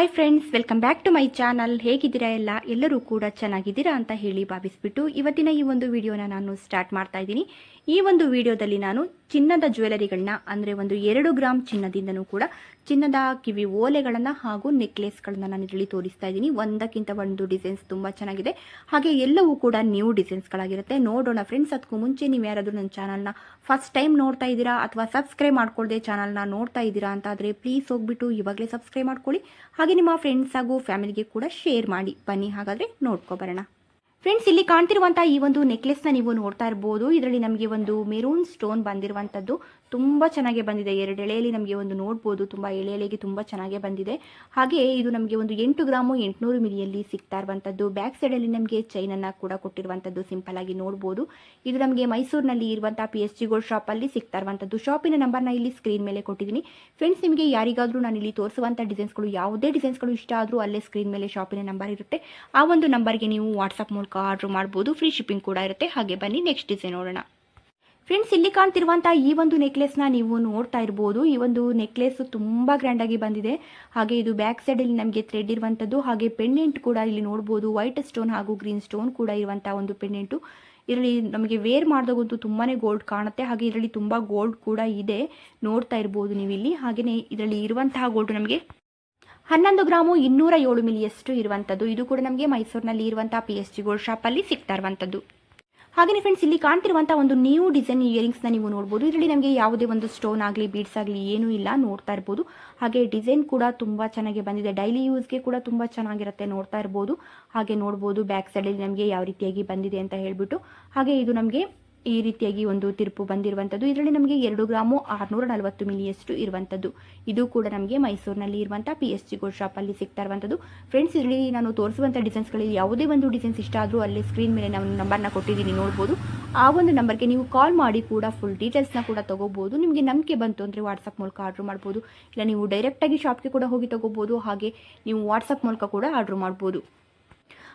Hi friends welcome back to my channel ಹೇಗಿದ್ದೀರಾ ಎಲ್ಲ? ಎಲ್ಲರೂ ಕೂಡ ಚೆನ್ನಾಗಿದ್ದೀರಾ ಅಂತ ಹೇಳಿ ಭಾವಿಸ್ಬಿಟ್ಟು ಇವತ್ತಿನ ಈ ಒಂದು ವಿಡಿಯೋನ ನಾನು ಸ್ಟಾರ್ಟ್ ಮಾಡ್ತಾ ಇದ್ದೀನಿ. ಈ ಒಂದು ವಿಡಿಯೋದಲ್ಲಿ ನಾನು ಚಿನ್ನದ ಜ್ಯುವೆಲರಿಗಳನ್ನ ಅಂದರೆ ಒಂದು ಎರಡು ಗ್ರಾಮ್ ಚಿನ್ನದಿಂದನೂ ಕೂಡ ಚಿನ್ನದ ಕಿವಿ ಓಲೆಗಳನ್ನು ಹಾಗೂ ನೆಕ್ಲೆಸ್ಗಳನ್ನು ನಾನು ಇದರಲ್ಲಿ ತೋರಿಸ್ತಾ ಇದ್ದೀನಿ. ಒಂದಕ್ಕಿಂತ ಒಂದು ಡಿಸೈನ್ಸ್ ತುಂಬ ಚೆನ್ನಾಗಿದೆ. ಹಾಗೆ ಎಲ್ಲವೂ ಕೂಡ ನ್ಯೂ ಡಿಸೈನ್ಸ್ಗಳಾಗಿರುತ್ತೆ. ನೋಡೋಣ ಫ್ರೆಂಡ್ಸ್, ಅದಕ್ಕೂ ಮುಂಚೆ ನೀವು ಯಾರಾದರೂ ನನ್ನ ಚಾನಲ್ನ ಫಸ್ಟ್ ಟೈಮ್ ನೋಡ್ತಾ ಇದ್ದೀರಾ ಅಥವಾ ಸಬ್ಸ್ಕ್ರೈಬ್ ಮಾಡ್ಕೊಳ್ಳದೆ ಚಾನಲ್ನ ನೋಡ್ತಾ ಇದ್ದೀರಾ ಅಂತ ಆದರೆ ಪ್ಲೀಸ್ ಹೋಗ್ಬಿಟ್ಟು ಇವಾಗಲೇ ಸಬ್ಸ್ಕ್ರೈಬ್ ಮಾಡ್ಕೊಳ್ಳಿ. ಹಾಗೆ ನಿಮ್ಮ ಫ್ರೆಂಡ್ಸ್ ಹಾಗೂ ಫ್ಯಾಮಿಲಿಗೆ ಕೂಡ ಶೇರ್ ಮಾಡಿ. ಬನ್ನಿ, ಹಾಗಾದರೆ ನೋಡ್ಕೊಬರೋಣ ಫ್ರೆಂಡ್ಸ್, ಇಲ್ಲಿ ಕಾಣ್ತಿರುವಂತಹ ಈ ಒಂದು ನೆಕ್ಲೆಸ್ನ ನೀವು ನೋಡ್ತಾ ಇರ್ಬೋದು. ಇದರಲ್ಲಿ ನಮಗೆ ಒಂದು ಮೆರೂನ್ ಸ್ಟೋನ್ ಬಂದಿರುವಂಥದ್ದು. ತುಂಬ ಚೆನ್ನಾಗಿ ಬಂದಿದೆ. ಎರಡು ಎಳೆಯಲ್ಲಿ ನಮಗೆ ಒಂದು ನೋಡ್ಬೋದು. ತುಂಬ ಎಳೆ ಎಳೆಗೆ ತುಂಬ ಚೆನ್ನಾಗಿ ಬಂದಿದೆ. ಹಾಗೆ ಇದು ನಮಗೆ ಒಂದು ಎಂಟು ಗ್ರಾಮು ಎಂಟುನೂರು ಮಿಲಿಯಲ್ಲಿ ಸಿಗ್ತಾ ಇರುವಂಥದ್ದು ಬ್ಯಾಕ್ ಸೈಡಲ್ಲಿ ನಮಗೆ ಚೈನನ್ನು ಕೂಡ ಕೊಟ್ಟಿರುವಂಥದ್ದು ಸಿಂಪಲ್ ಆಗಿ ನೋಡ್ಬೋದು. ಇದು ನಮಗೆ ಮೈಸೂರಿನಲ್ಲಿ ಇರುವಂಥ ಪಿ ಎಸ್ ಜಿ ಗೋಲ್ಡ್ ಶಾಪಲ್ಲಿ ಸಿಗ್ತಾ ಇರುವಂಥದ್ದು ಶಾಪಿನ ನಂಬರ್ನ ಇಲ್ಲಿ ಸ್ಕ್ರೀನ್ ಮೇಲೆ ಕೊಟ್ಟಿದ್ದೀನಿ. ಫ್ರೆಂಡ್ಸ್ ನಿಮಗೆ ಯಾರಿಗಾದರೂ ನಾನು ಇಲ್ಲಿ ತೋರಿಸುವಂಥ ಡಿಸೈನ್ಸ್ಗಳು ಯಾವುದೇ ಡಿಸೈನ್ಸ್ಗಳು ಇಷ್ಟ ಆದರೂ ಅಲ್ಲೇ ಸ್ಕ್ರೀನ್ ಮೇಲೆ ಶಾಪಿನ ನಂಬರ್ ಇರುತ್ತೆ. ಆ ಒಂದು ನಂಬರ್ಗೆ ನೀವು ವಾಟ್ಸಪ್ ಮೂಲಕ ಆರ್ಡ್ರ್ ಮಾಡ್ಬೋದು. ಫ್ರೀ ಶಿಪ್ಪಿಂಗ್ ಕೂಡ ಇರುತ್ತೆ. ಹಾಗೆ ಬನ್ನಿ ನೆಕ್ಸ್ಟ್ ಡಿಸೈನ್ ನೋಡೋಣ. ಫ್ರೆಂಡ್ಸ್ ಇಲ್ಲಿ ಕಾಣ್ತಿರುವಂಥ ಈ ಒಂದು ನೆಕ್ಲೆಸ್ನ ನೀವು ನೋಡ್ತಾ ಇರ್ಬೋದು. ಈ ಒಂದು ನೆಕ್ಲೆಸ್ ತುಂಬ ಗ್ರ್ಯಾಂಡಾಗಿ ಬಂದಿದೆ. ಹಾಗೆ ಇದು ಬ್ಯಾಕ್ ಸೈಡಲ್ಲಿ ನಮಗೆ ಥ್ರೆಡ್ ಇರುವಂಥದ್ದು ಹಾಗೆ ಪೆಂಡೆಂಟ್ ಕೂಡ ಇಲ್ಲಿ ನೋಡ್ಬೋದು. ವೈಟ್ ಸ್ಟೋನ್ ಹಾಗೂ ಗ್ರೀನ್ ಸ್ಟೋನ್ ಕೂಡ ಇರುವಂಥ ಒಂದು ಪೆಂಡೆಂಟು ಇದರಲ್ಲಿ ನಮಗೆ ವೇರ್ ಮಾಡಿದಾಗಂತೂ ತುಂಬಾ ಗೋಲ್ಡ್ ಕಾಣುತ್ತೆ. ಹಾಗೆ ಇದರಲ್ಲಿ ತುಂಬ ಗೋಲ್ಡ್ ಕೂಡ ಇದೆ. ನೋಡ್ತಾ ಇರ್ಬೋದು ನೀವು ಇಲ್ಲಿ. ಹಾಗೆಯೇ ಇದರಲ್ಲಿ ಇರುವಂತಹ ಗೋಲ್ಡ್ ನಮಗೆ ಹನ್ನೊಂದು ಗ್ರಾಮು ಇನ್ನೂರ ಏಳು ಮಿಲಿಯಷ್ಟು ಇರುವಂಥದ್ದು ಇದು ಕೂಡ ನಮಗೆ ಮೈಸೂರಿನಲ್ಲಿ ಇರುವಂಥ ಪಿ ಎಸ್ ಜಿ ಗೋಲ್ಡ್ ಶಾಪಲ್ಲಿ ಸಿಗ್ತಾ ಇರುವಂಥದ್ದು ಹಾಗೆಯೇ ಫ್ರೆಂಡ್ಸ್ ಇಲ್ಲಿ ಕಾಣ್ತಿರುವಂಥ ಒಂದು ನ್ಯೂ ಡಿಸೈನ್ ಇಯರಿಂಗ್ಸ್ನ ನೀವು ನೋಡ್ಬೋದು. ಇದರಲ್ಲಿ ನಮಗೆ ಯಾವುದೇ ಒಂದು ಸ್ಟೋನ್ ಆಗಲಿ ಬೀಡ್ಸ್ ಆಗಲಿ ಏನೂ ಇಲ್ಲ, ನೋಡ್ತಾ ಇರ್ಬೋದು. ಹಾಗೆ ಡಿಸೈನ್ ಕೂಡ ತುಂಬ ಚೆನ್ನಾಗಿ ಬಂದಿದೆ. ಡೈಲಿ ಯೂಸ್ಗೆ ಕೂಡ ತುಂಬ ಚೆನ್ನಾಗಿರುತ್ತೆ ನೋಡ್ತಾ ಇರ್ಬೋದು. ಹಾಗೆ ನೋಡ್ಬೋದು ಬ್ಯಾಕ್ ಸೈಡಲ್ಲಿ ನಮಗೆ ಯಾವ ರೀತಿಯಾಗಿ ಬಂದಿದೆ ಅಂತ ಹೇಳ್ಬಿಟ್ಟು. ಹಾಗೆ ಇದು ನಮಗೆ ಈ ರೀತಿಯಾಗಿ ಒಂದು ತಿರುಪು ಬಂದಿರುವಂಥದ್ದು ಇದರಲ್ಲಿ ನಮಗೆ ಎರಡು ಗ್ರಾಮು ಆರುನೂರ ನಲವತ್ತು ಮಿಲಿಯಷ್ಟು ಇರುವಂಥದ್ದು ಇದು ಕೂಡ ನಮಗೆ ಮೈಸೂರಿನಲ್ಲಿ ಇರುವಂಥ ಪಿ ಎಸ್ ಜಿ ಗೋಲ್ಡ್ ಶಾಪಲ್ಲಿ ಸಿಗ್ತಾ ಇರುವಂಥದ್ದು ಫ್ರೆಂಡ್ಸ್ ಇದರಲ್ಲಿ ನಾನು ತೋರಿಸುವಂಥ ಡಿಸೈನ್ಸ್ಗಳಲ್ಲಿ ಯಾವುದೇ ಒಂದು ಡಿಸೈನ್ಸ್ ಇಷ್ಟ ಆದರೂ ಅಲ್ಲಿ ಸ್ಕ್ರೀನ್ ಮೇಲೆ ನಾನು ನಂಬರ್ನ ಕೊಟ್ಟಿದ್ದೀನಿ, ನೋಡ್ಬೋದು. ಆ ಒಂದು ನಂಬರ್ಗೆ ನೀವು ಕಾಲ್ ಮಾಡಿ ಕೂಡ ಫುಲ್ ಡೀಟೇಲ್ಸ್ನ ಕೂಡ ತಗೋಬೋದು. ನಿಮಗೆ ನಂಬಿಕೆ ಬಂತು ಅಂದರೆ ವಾಟ್ಸಪ್ ಮೂಲಕ ಆರ್ಡ್ರ್ ಮಾಡ್ಬೋದು. ಇಲ್ಲ ನೀವು ಡೈರೆಕ್ಟಾಗಿ ಶಾಪ್ಗೆ ಕೂಡ ಹೋಗಿ ತಗೋಬೋದು. ಹಾಗೆ ನೀವು ವಾಟ್ಸಪ್ ಮೂಲಕ ಕೂಡ ಆರ್ಡ್ರ್ ಮಾಡ್ಬೋದು.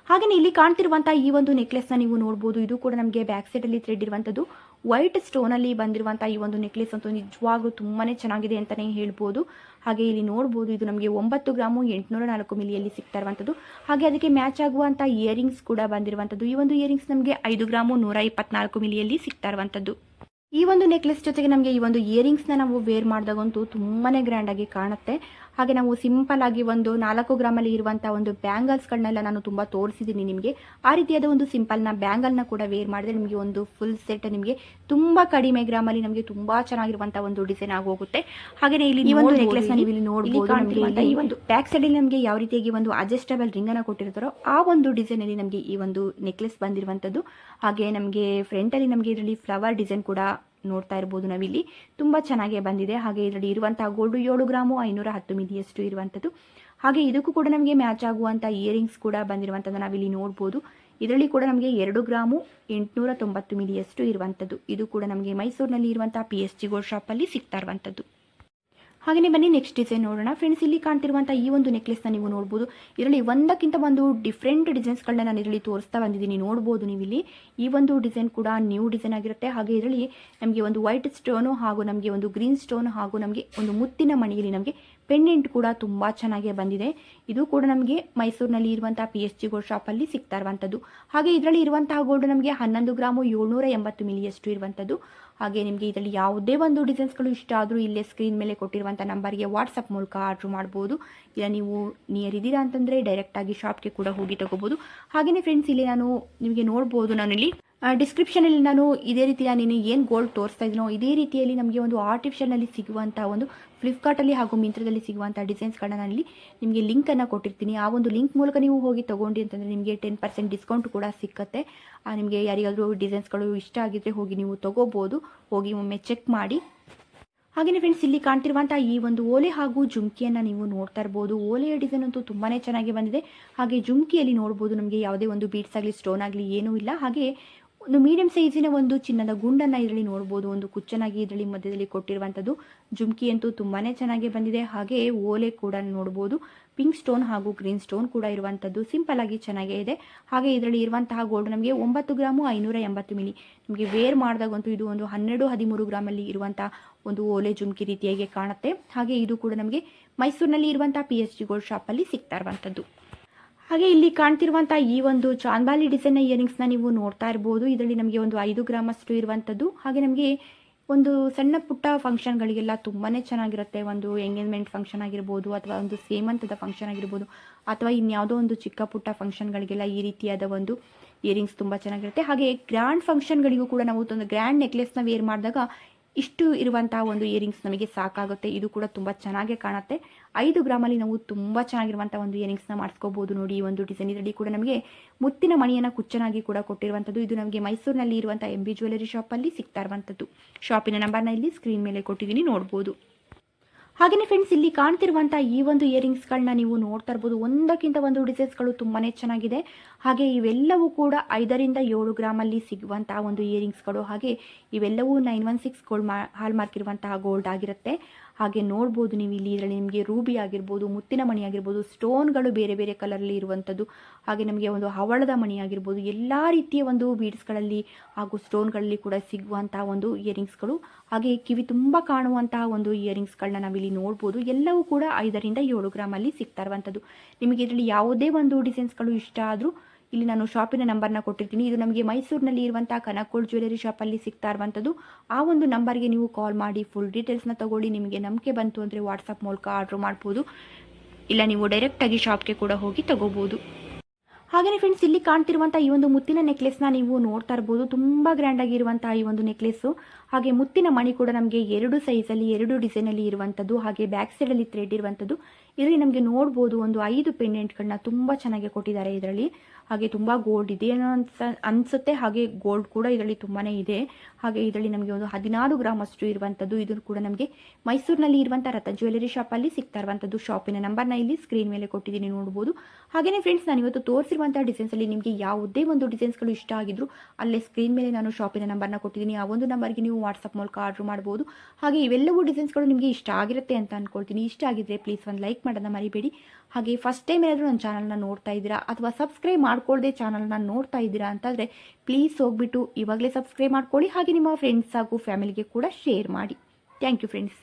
ಹಾಗೆಯೇ ಇಲ್ಲಿ ಕಾಣ್ತಿರುವಂತಹ ಈ ಒಂದು ನೆಕ್ಲೆಸ್ನ ನೀವು ನೋಡಬಹುದು ಇದು ಕೂಡ ನಮಗೆ ಬ್ಯಾಕ್ ಸೈಡ್ ಅಲ್ಲಿ ಥ್ರೆಡ್ ಇರುವಂತದ್ದು. ವೈಟ್ ಸ್ಟೋನ್ ಅಲ್ಲಿ ಬಂದಿರುವಂತಹ ಈ ಒಂದು ನೆಕ್ಲೆಸ್ ಅಂತೂ ನಿಜವಾಗ್ಲೂ ತುಂಬಾನೇ ಚೆನ್ನಾಗಿದೆ ಅಂತಾನೆ ಹೇಳ್ಬೋದು. ಹಾಗೆ ಇಲ್ಲಿ ನೋಡಬಹುದು ಇದು ನಮಗೆ ಒಂಬತ್ತು ಗ್ರಾಮು ಎಂಟುನೂರ ನಾಲ್ಕು ಮಿಲಿಯಲ್ಲಿ ಸಿಗ್ತಾ ಇರುವಂಥದ್ದು ಹಾಗೆ ಅದಕ್ಕೆ ಮ್ಯಾಚ್ ಆಗುವಂತಹ ಇಯರಿಂಗ್ಸ್ ಕೂಡ ಬಂದಿರುವಂಥದ್ದು ಈ ಒಂದು ಇಯರಿಂಗ್ಸ್ ನಮಗೆ ಐದು ಗ್ರಾಮು ನೂರ ಇಪ್ಪತ್ನಾಲ್ಕು ಮಿಲಿಯಲ್ಲಿ ಸಿಗ್ತಾ ಇರುವಂಥದ್ದು ಈ ಒಂದು ನೆಕ್ಲೆಸ್ ಜೊತೆಗೆ ನಮಗೆ ಈ ಒಂದು ಇಯರಿಂಗ್ಸ್ನ ನಾವು ವೇರ್ ಮಾಡಿದಾಗಂತೂ ತುಂಬಾ ಗ್ರ್ಯಾಂಡಾಗಿ ಕಾಣುತ್ತೆ. ಹಾಗೆ ನಾವು ಸಿಂಪಲ್ ಆಗಿ ಒಂದು ನಾಲ್ಕು ಗ್ರಾಮಲ್ಲಿ ಇರುವಂಥ ಒಂದು ಬ್ಯಾಂಗಲ್ಸ್ಗಳನ್ನೆಲ್ಲ ನಾನು ತುಂಬ ತೋರಿಸಿದ್ದೀನಿ ನಿಮಗೆ. ಆ ರೀತಿಯಾದ ಒಂದು ಸಿಂಪಲ್ನ ಬ್ಯಾಂಗಲ್ನ ಕೂಡ ವೇರ್ ಮಾಡಿದ್ರೆ ನಿಮಗೆ ಒಂದು ಫುಲ್ ಸೆಟ್ ನಿಮಗೆ ತುಂಬ ಕಡಿಮೆ ಗ್ರಾಮಲ್ಲಿ ನಮಗೆ ತುಂಬ ಚೆನ್ನಾಗಿರುವಂಥ ಒಂದು ಡಿಸೈನ್ ಆಗೋಗುತ್ತೆ ಹಾಗೆಯೇ ಇಲ್ಲಿ ಈ ಒಂದು ನೆಕ್ಲೆಸ್ ನೀವು ಇಲ್ಲಿ ನೋಡಬಹುದು ಈ ಒಂದು ಬ್ಯಾಕ್ ಸೈಡಲ್ಲಿ ನಮಗೆ ಯಾವ ರೀತಿಯಾಗಿ ಒಂದು ಅಡ್ಜಸ್ಟಬಲ್ ರಿಂಗನ್ನು ಕೊಟ್ಟಿರ್ತಾರೋ ಆ ಒಂದು ಡಿಸೈನ್ ಅಲ್ಲಿ ನಮಗೆ ಈ ಒಂದು ನೆಕ್ಲೆಸ್ ಬಂದಿರುವಂಥದ್ದು ಹಾಗೆ ನಮಗೆ ಫ್ರಂಟಲ್ಲಿ ನಮಗೆ ಇದರಲ್ಲಿ ಫ್ಲವರ್ ಡಿಸೈನ್ ಕೂಡ ನೋಡ್ತಾ ಇರ್ಬೋದು ನಾವಿಲ್ಲಿ. ತುಂಬ ಚೆನ್ನಾಗೇ ಬಂದಿದೆ. ಹಾಗೆ ಇದರಲ್ಲಿ ಇರುವಂತಹ ಗೋಲ್ಡು ಏಳು ಗ್ರಾಮು ಐನೂರ ಹತ್ತು ಮಿಲಿಯಷ್ಟು ಇರುವಂಥದ್ದು. ಹಾಗೆ ಇದಕ್ಕೂ ಕೂಡ ನಮಗೆ ಮ್ಯಾಚ್ ಆಗುವಂಥ ಇಯರಿಂಗ್ಸ್ ಕೂಡ ಬಂದಿರುವಂಥದ್ದು ನಾವಿಲ್ಲಿ ನೋಡ್ಬೋದು. ಇದರಲ್ಲಿ ಕೂಡ ನಮಗೆ ಎರಡು ಗ್ರಾಮು ಎಂಟುನೂರ ತೊಂಬತ್ತು ಮಿಲಿಯಷ್ಟು ಇರುವಂಥದ್ದು. ಇದು ಕೂಡ ನಮಗೆ ಮೈಸೂರಿನಲ್ಲಿ ಇರುವಂಥ ಪಿ ಎಸ್ ಜಿ ಗೋಲ್ಡ್ ಶಾಪಲ್ಲಿ ಸಿಗ್ತಾ ಇರುವಂಥದ್ದು. ಹಾಗೆಯೇ ಬನ್ನಿ ನೆಕ್ಸ್ಟ್ ಡಿಸೈನ್ ನೋಡೋಣ. ಫ್ರೆಂಡ್ಸ್ ಇಲ್ಲಿ ಕಾಣ್ತಿರುವಂಥ ಈ ಒಂದು ನೆಕ್ಲೆಸ್ನ ನೀವು ನೋಡ್ಬೋದು. ಇದರಲ್ಲಿ ಒಂದಕ್ಕಿಂತ ಒಂದು ಡಿಫ್ರೆಂಟ್ ಡಿಸೈನ್ಸ್ಗಳನ್ನ ನಾನು ಇದರಲ್ಲಿ ತೋರಿಸ್ತಾ ಬಂದಿದ್ದೀನಿ. ನೋಡ್ಬೋದು ನೀವು ಇಲ್ಲಿ ಈ ಒಂದು ಡಿಸೈನ್ ಕೂಡ ನ್ಯೂ ಡಿಸೈನ್ ಆಗಿರುತ್ತೆ. ಹಾಗೆ ಇದರಲ್ಲಿ ನಮಗೆ ಒಂದು ವೈಟ್ ಸ್ಟೋನು ಹಾಗೂ ನಮಗೆ ಒಂದು ಗ್ರೀನ್ ಸ್ಟೋನ್ ಹಾಗೂ ನಮಗೆ ಒಂದು ಮುತ್ತಿನ ಮಣಿಯಲ್ಲಿ ನಮಗೆ ಪೆಂಡೆಂಟ್ ಕೂಡ ತುಂಬ ಚೆನ್ನಾಗೇ ಬಂದಿದೆ. ಇದು ಕೂಡ ನಮಗೆ ಮೈಸೂರಿನಲ್ಲಿ ಇರುವಂಥ ಪಿ ಎಸ್ ಜಿ ಗೋಲ್ಡ್ ಶಾಪಲ್ಲಿ ಸಿಗ್ತಾ ಇರುವಂಥದ್ದು ಹಾಗೆ ಇದರಲ್ಲಿ ಇರುವಂತಹ ಗೋಲ್ಡ್ ನಮಗೆ ಹನ್ನೊಂದು ಗ್ರಾಮು ಏಳ್ನೂರ ಎಂಬತ್ತು ಮಿಲಿಯಷ್ಟು ಇರುವಂಥದ್ದು ಹಾಗೆ ನಿಮಗೆ ಇದರಲ್ಲಿ ಯಾವುದೇ ಒಂದು ಡಿಸೈನ್ಸ್ಗಳು ಇಷ್ಟ ಆದರೂ ಇಲ್ಲೇ ಸ್ಕ್ರೀನ್ ಮೇಲೆ ಕೊಟ್ಟಿರುವಂಥ ನಂಬರ್ಗೆ ವಾಟ್ಸಪ್ ಮೂಲಕ ಆರ್ಡ್ರ್ ಮಾಡ್ಬೋದು. ಇಲ್ಲ ನೀವು ನಿಯರ್ ಇದ್ದೀರಾ ಅಂತಂದರೆ ಡೈರೆಕ್ಟಾಗಿ ಶಾಪ್ಗೆ ಕೂಡ ಹೋಗಿ ತಗೋಬೋದು. ಹಾಗೆಯೇ ಫ್ರೆಂಡ್ಸ್ ಇಲ್ಲಿ ನಾನು ನಿಮಗೆ ನೋಡ್ಬೋದು ನಾನಿಲ್ಲಿ. ಡಿಸ್ಕ್ರಿಪ್ಷನಲ್ಲಿ ನಾನು ಇದೇ ರೀತಿಯ ನೀನು ಏನು ಗೋಲ್ಡ್ ತೋರಿಸ್ತಾ ಇದ್ದೀನೋ ಇದೇ ರೀತಿಯಲ್ಲಿ ನಮಗೆ ಒಂದು ಆರ್ಟಿಫಿಷಿಯಲ್ನಲ್ಲಿ ಸಿಗುವಂಥ ಒಂದು ಫ್ಲಿಪ್ಕಾರ್ಟಲ್ಲಿ ಹಾಗೂ ಮಿಂತ್ರದಲ್ಲಿ ಸಿಗುವಂಥ ಡಿಸೈನ್ಸ್ಗಳನ್ನ ನಾನಿಲ್ಲಿ ನಿಮಗೆ ಲಿಂಕನ್ನು ಕೊಟ್ಟಿರ್ತೀನಿ. ಆ ಒಂದು ಲಿಂಕ್ ಮೂಲಕ ನೀವು ಹೋಗಿ ತೊಗೊಂಡು ಅಂತಂದರೆ ನಿಮಗೆ ಟೆನ್ ಪರ್ಸೆಂಟ್ ಡಿಸ್ಕೌಂಟ್ ಕೂಡ ಸಿಕ್ಕತ್ತೆ. ನಿಮಗೆ ಯಾರಿಗಾದರೂ ಡಿಸೈನ್ಸ್ಗಳು ಇಷ್ಟ ಆಗಿದ್ದರೆ ಹೋಗಿ ನೀವು ತೊಗೋಬೋದು. ಹೋಗಿ ಒಮ್ಮೆ ಚೆಕ್ ಮಾಡಿ. ಹಾಗೆಯೇ ಫ್ರೆಂಡ್ಸ್ ಇಲ್ಲಿ ಕಾಣ್ತಿರುವಂಥ ಈ ಒಂದು ಓಲೆ ಹಾಗೂ ಜುಮ್ಕಿಯನ್ನು ನೀವು ನೋಡ್ತಾ ಇರ್ಬೋದು. ಓಲೆಯ ಡಿಸೈನ್ ಅಂತೂ ತುಂಬಾ ಚೆನ್ನಾಗಿ ಬಂದಿದೆ. ಹಾಗೆ ಜುಮ್ಕಿಯಲ್ಲಿ ನೋಡ್ಬೋದು, ನಮಗೆ ಯಾವುದೇ ಒಂದು ಬೀಟ್ಸ್ ಆಗಲಿ ಸ್ಟೋನ್ ಆಗಲಿ ಏನೂ ಇಲ್ಲ. ಹಾಗೆ ಒಂದು ಮೀಡಿಯಂ ಸೈಜಿನ ಒಂದು ಚಿನ್ನದ ಗುಂಡನ್ನು ಇದರಲ್ಲಿ ನೋಡ್ಬೋದು. ಒಂದು ಕುಚ್ಚನಾಗಿ ಇದರಲ್ಲಿ ಮಧ್ಯದಲ್ಲಿ ಕೊಟ್ಟಿರುವಂಥದ್ದು ಜುಮ್ಕಿ ಅಂತೂ ತುಂಬಾ ಚೆನ್ನಾಗಿ ಬಂದಿದೆ. ಹಾಗೆ ಓಲೆ ಕೂಡ ನೋಡ್ಬೋದು. ಪಿಂಕ್ ಸ್ಟೋನ್ ಹಾಗೂ ಗ್ರೀನ್ ಸ್ಟೋನ್ ಕೂಡ ಇರುವಂಥದ್ದು ಸಿಂಪಲ್ ಆಗಿ ಚೆನ್ನಾಗೇ ಇದೆ. ಹಾಗೆ ಇದರಲ್ಲಿ ಇರುವಂತಹ ಗೋಲ್ಡ್ ನಮಗೆ ಒಂಬತ್ತು ಗ್ರಾಮು ಐನೂರ ಎಂಬತ್ತು ಮಿಲಿ. ನಿಮಗೆ ವೇರ್ ಮಾಡಿದಾಗಂತೂ ಇದು ಒಂದು ಹನ್ನೆರಡು ಹದಿಮೂರು ಗ್ರಾಮಲ್ಲಿ ಇರುವಂತಹ ಒಂದು ಓಲೆ ಜುಮ್ಕಿ ರೀತಿಯಾಗಿ ಕಾಣುತ್ತೆ. ಹಾಗೆ ಇದು ಕೂಡ ನಮಗೆ ಮೈಸೂರಿನಲ್ಲಿ ಇರುವಂತಹ ಪಿ ಎಚ್ ಜಿ ಗೋಲ್ಡ್ ಶಾಪಲ್ಲಿ ಸಿಗ್ತಾ ಇರುವಂಥದ್ದು ಹಾಗೆ ಇಲ್ಲಿ ಕಾಣ್ತಿರುವಂತಹ ಈ ಒಂದು ಚಾಂದಾಲಿ ಡಿಸೈನ್ ಇಯರಿಂಗ್ಸ್ನ ನೀವು ನೋಡ್ತಾ ಇರಬಹುದು ಇದರಲ್ಲಿ ನಮಗೆ ಒಂದು ಐದು ಗ್ರಾಮಷ್ಟು ಇರುವಂಥದ್ದು ಹಾಗೆ ನಮಗೆ ಒಂದು ಸಣ್ಣ ಪುಟ್ಟ ಫಂಕ್ಷನ್ ಗಳಿಗೆಲ್ಲ ತುಂಬಾನೇ ಚೆನ್ನಾಗಿರುತ್ತೆ. ಒಂದು ಎಂಗೇಜ್ಮೆಂಟ್ ಫಂಕ್ಷನ್ ಆಗಿರ್ಬೋದು ಅಥವಾ ಒಂದು ಸೇಮಂತದ ಫಂಕ್ಷನ್ ಆಗಿರ್ಬೋದು ಅಥವಾ ಇನ್ಯಾವುದೋ ಒಂದು ಚಿಕ್ಕ ಪುಟ್ಟ ಫಂಕ್ಷನ್ ಗಳಿಗೆಲ್ಲ ಈ ರೀತಿಯಾದ ಒಂದು ಇಯರಿಂಗ್ಸ್ ತುಂಬಾ ಚೆನ್ನಾಗಿರುತ್ತೆ. ಹಾಗೆ ಗ್ರ್ಯಾಂಡ್ ಫಂಕ್ಷನ್ಗಳಿಗೂ ಕೂಡ ನಾವು ಒಂದು ನೆಕ್ಲೆಸ್ನ ವೇರ್ ಮಾಡಿದಾಗ ಇಷ್ಟು ಇರುವಂತಹ ಒಂದು ಇಯರಿಂಗ್ಸ್ ನಮಗೆ ಸಾಕಾಗುತ್ತೆ. ಇದು ಕೂಡ ತುಂಬ ಚೆನ್ನಾಗೇ ಕಾಣುತ್ತೆ. ಐದು ಗ್ರಾಮಲ್ಲಿ ನಾವು ತುಂಬ ಚೆನ್ನಾಗಿರುವಂತಹ ಒಂದು ಇಯರಿಂಗ್ಸ್ನ ಮಾಡಿಸ್ಕೋಬೋದು ನೋಡಿ ಈ ಒಂದು ಡಿಸೈನ್ ಇದರಲ್ಲಿ ಕೂಡ ನಮಗೆ ಮುತ್ತಿನ ಮಣಿಯನ್ನು ಕುಚ್ಚನಾಗಿ ಕೂಡ ಕೊಟ್ಟಿರುವಂಥದ್ದು. ಇದು ನಮಗೆ ಮೈಸೂರಿನಲ್ಲಿ ಇರುವಂಥ ಎಂ ಬಿ ಜ್ಯುವೆಲರಿ ಶಾಪಲ್ಲಿ ಸಿಗ್ತಾ ಇರುವಂಥದ್ದು. ಶಾಪಿನ ನಂಬರ್ನ ಇಲ್ಲಿ ಸ್ಕ್ರೀನ್ ಮೇಲೆ ಕೊಟ್ಟಿದ್ದೀನಿ, ನೋಡ್ಬೋದು. ಹಾಗೆಯೇ ಫ್ರೆಂಡ್ಸ್ ಇಲ್ಲಿ ಕಾಣ್ತಿರುವಂಥ ಈ ಒಂದು ಇಯರಿಂಗ್ಸ್ಗಳನ್ನ ನೀವು ನೋಡ್ತಾ ಇರ್ಬೋದು. ಒಂದಕ್ಕಿಂತ ಒಂದು ಡಿಸೈನ್ಸ್ಗಳು ತುಂಬಾ ಚೆನ್ನಾಗಿದೆ. ಹಾಗೆ ಇವೆಲ್ಲವೂ ಕೂಡ ಐದರಿಂದ ಏಳು ಗ್ರಾಮಲ್ಲಿ ಸಿಗುವಂತಹ ಒಂದು ಇಯರಿಂಗ್ಸ್ಗಳು ಹಾಗೆ ಇವೆಲ್ಲವೂ ನೈನ್ ಒನ್ ಸಿಕ್ಸ್ ಗೋಲ್ಡ್ ಮಾ ಹಾಲ್ ಮಾರ್ಕ್ ಇರುವಂತಹ ಗೋಲ್ಡ್ ಆಗಿರುತ್ತೆ. ಹಾಗೆ ನೋಡ್ಬೋದು ನೀವು ಇಲ್ಲಿ ಇದರಲ್ಲಿ ನಿಮಗೆ ರೂಬಿ ಆಗಿರ್ಬೋದು, ಮುತ್ತಿನ ಮಣಿ ಆಗಿರ್ಬೋದು, ಸ್ಟೋನ್ಗಳು ಬೇರೆ ಬೇರೆ ಕಲರಲ್ಲಿ ಇರುವಂಥದ್ದು, ಹಾಗೆ ನಮಗೆ ಒಂದು ಹವಳದ ಮಣಿ ಆಗಿರ್ಬೋದು, ಎಲ್ಲ ರೀತಿಯ ಒಂದು ಬೀಡ್ಸ್ಗಳಲ್ಲಿ ಹಾಗೂ ಸ್ಟೋನ್ಗಳಲ್ಲಿ ಕೂಡ ಸಿಗುವಂತಹ ಒಂದು ಇಯರಿಂಗ್ಸ್ಗಳು, ಹಾಗೆ ಕಿವಿ ತುಂಬ ಕಾಣುವಂತಹ ಒಂದು ಇಯರಿಂಗ್ಸ್ಗಳನ್ನ ನಾವಿಲ್ಲಿ ನೋಡ್ಬೋದು. ಎಲ್ಲವೂ ಕೂಡ ಐದರಿಂದ ಏಳು ಗ್ರಾಮಲ್ಲಿ ಸಿಗ್ತಾ ಇರುವಂಥದ್ದು. ನಿಮಗೆ ಇದರಲ್ಲಿ ಯಾವುದೇ ಒಂದು ಡಿಸೈನ್ಸ್ಗಳು ಇಷ್ಟ ಆದರೂ ಇಲ್ಲಿ ನಾನು ಶಾಪಿನ ನಂಬರ್ನ ಕೊಟ್ಟಿರ್ತೀನಿ. ಇದು ನಮಗೆ ಮೈಸೂರಿನಲ್ಲಿ ಇರುವಂಥ ಕನಕೋಳ್ ಜ್ಯುವೆಲರಿ ಶಾಪಲ್ಲಿ ಸಿಗ್ತಾ ಇರುವಂಥದ್ದು. ಆ ಒಂದು ನಂಬರ್ಗೆ ನೀವು ಕಾಲ್ ಮಾಡಿ ಫುಲ್ ಡೀಟೇಲ್ಸ್ನ ತಗೊಳ್ಳಿ, ನಿಮಗೆ ನಂಬಿಕೆ ಬಂತು ಅಂದರೆ ವಾಟ್ಸಪ್ ಮೂಲಕ ಆರ್ಡ್ರ್ ಮಾಡ್ಬೋದು. ಇಲ್ಲ, ನೀವು ಡೈರೆಕ್ಟಾಗಿ ಶಾಪ್ಗೆ ಕೂಡ ಹೋಗಿ ತಗೋಬೋದು. ಹಾಗೆಯೇ ಫ್ರೆಂಡ್ಸ್ ಇಲ್ಲಿ ಕಾಣ್ತಿರುವಂಥ ಈ ಒಂದು ಮುತ್ತಿನ ನೆಕ್ಲೆಸ್ನ ನೀವು ನೋಡ್ತಾ ಇರ್ಬೋದು. ತುಂಬ ಗ್ರ್ಯಾಂಡ್ ಆಗಿರುವಂಥ ಈ ಒಂದು ನೆಕ್ಲೆಸ್ಸು ಹಾಗೆ ಮುತ್ತಿನ ಮಣಿ ಕೂಡ ನಮಗೆ ಎರಡು ಸೈಜಲ್ಲಿ ಎರಡು ಡಿಸೈನಲ್ಲಿ ಇರುವಂಥದ್ದು. ಹಾಗೆ ಬ್ಯಾಕ್ ಸೈಡಲ್ಲಿ ಥ್ರೆಡ್ ಇರುವಂಥದ್ದು. ಇದರಲ್ಲಿ ನಮಗೆ ನೋಡ್ಬೋದು ಒಂದು ಐದು ಪೆಂಡೆಂಟ್ಗಳನ್ನ ತುಂಬ ಚೆನ್ನಾಗಿ ಕೊಟ್ಟಿದ್ದಾರೆ ಇದರಲ್ಲಿ. ಹಾಗೆ ತುಂಬ ಗೋಲ್ಡ್ ಇದೆ ಏನೋ ಅನ್ಸ ಅನಿಸುತ್ತೆ. ಹಾಗೆ ಗೋಲ್ಡ್ ಕೂಡ ಇದರಲ್ಲಿ ತುಂಬಾ ಇದೆ. ಹಾಗೆ ಇದರಲ್ಲಿ ನಮಗೆ ಒಂದು ಹದಿನಾರು ಗ್ರಾಮ್ ಅಷ್ಟು ಇರುವಂಥದ್ದು. ಇದು ಕೂಡ ನಮಗೆ ಮೈಸೂರಿನಲ್ಲಿ ಇರುವಂಥ ರಥ ಜ್ಯುವೆಲರಿ ಶಾಪಲ್ಲಿ ಸಿಗ್ತಾ ಇರುವಂಥದ್ದು. ಶಾಪಿನ ನಂಬರ್ನ ಇಲ್ಲಿ ಸ್ಕ್ರೀನ್ ಮೇಲೆ ಕೊಟ್ಟಿದ್ದೀನಿ ನೋಡ್ಬೋದು. ಹಾಗೆಯೇ ಫ್ರೆಂಡ್ಸ್ ನಾನು ಇವತ್ತು ತೋರಿಸಿರುವಂಥ ಡಿಸೈನ್ಸಲ್ಲಿ ನಿಮಗೆ ಯಾವುದೇ ಒಂದು ಡಿಸೈನ್ಸ್ಗಳು ಇಷ್ಟ ಆಗಿದ್ರು ಅಲ್ಲೇ ಸ್ಕ್ರೀನ್ ಮೇಲೆ ನಾನು ಶಾಪಿನ ನಂಬರ್ನ ಕೊಟ್ಟಿದ್ದೀನಿ. ಆ ಒಂದು ನಂಬರ್ಗೆ ನೀವು ವಾಟ್ಸಪ್ ಮೂಲಕ ಆರ್ಡರ್ ಮಾಡ್ಬೋದು. ಹಾಗೆ ಇವೆಲ್ಲವೂ ಡಿಸೈನ್ಸ್ಗಳು ನಿಮಗೆ ಇಷ್ಟ ಆಗಿರುತ್ತೆ ಅಂತ ಅನ್ಕೊಳ್ತೀನಿ. ಇಷ್ಟ ಆಗಿದ್ರೆ ಪ್ಲೀಸ್ ಒಂದು ಲೈಕ್ ಮಾಡೋದನ್ನ ಮರಿಬೇಡಿ. ಹಾಗೆ ಫಸ್ಟ್ ಟೈಮ್ ಏನಾದರೂ ನನ್ನ ಚಾನಲ್ನ ನೋಡ್ತಾ ಇದ್ದೀರಾ ಅಥವಾ ಸಬ್ಸ್ಕ್ರೈಬ್ ಮಾಡ್ಕೊಳ್ಳದೆ ಚಾನಲ್ನ ನೋಡ್ತಾ ಇದ್ದೀರಾ ಅಂತಂದರೆ ಪ್ಲೀಸ್ ಹೋಗ್ಬಿಟ್ಟು ಇವಾಗಲೇ ಸಬ್ಸ್ಕ್ರೈಬ್ ಮಾಡ್ಕೊಳ್ಳಿ. ಹಾಗೆ ನಿಮ್ಮ ಫ್ರೆಂಡ್ಸ್ ಹಾಗೂ ಫ್ಯಾಮಿಲಿಗೆ ಕೂಡ ಶೇರ್ ಮಾಡಿ. Thank you friends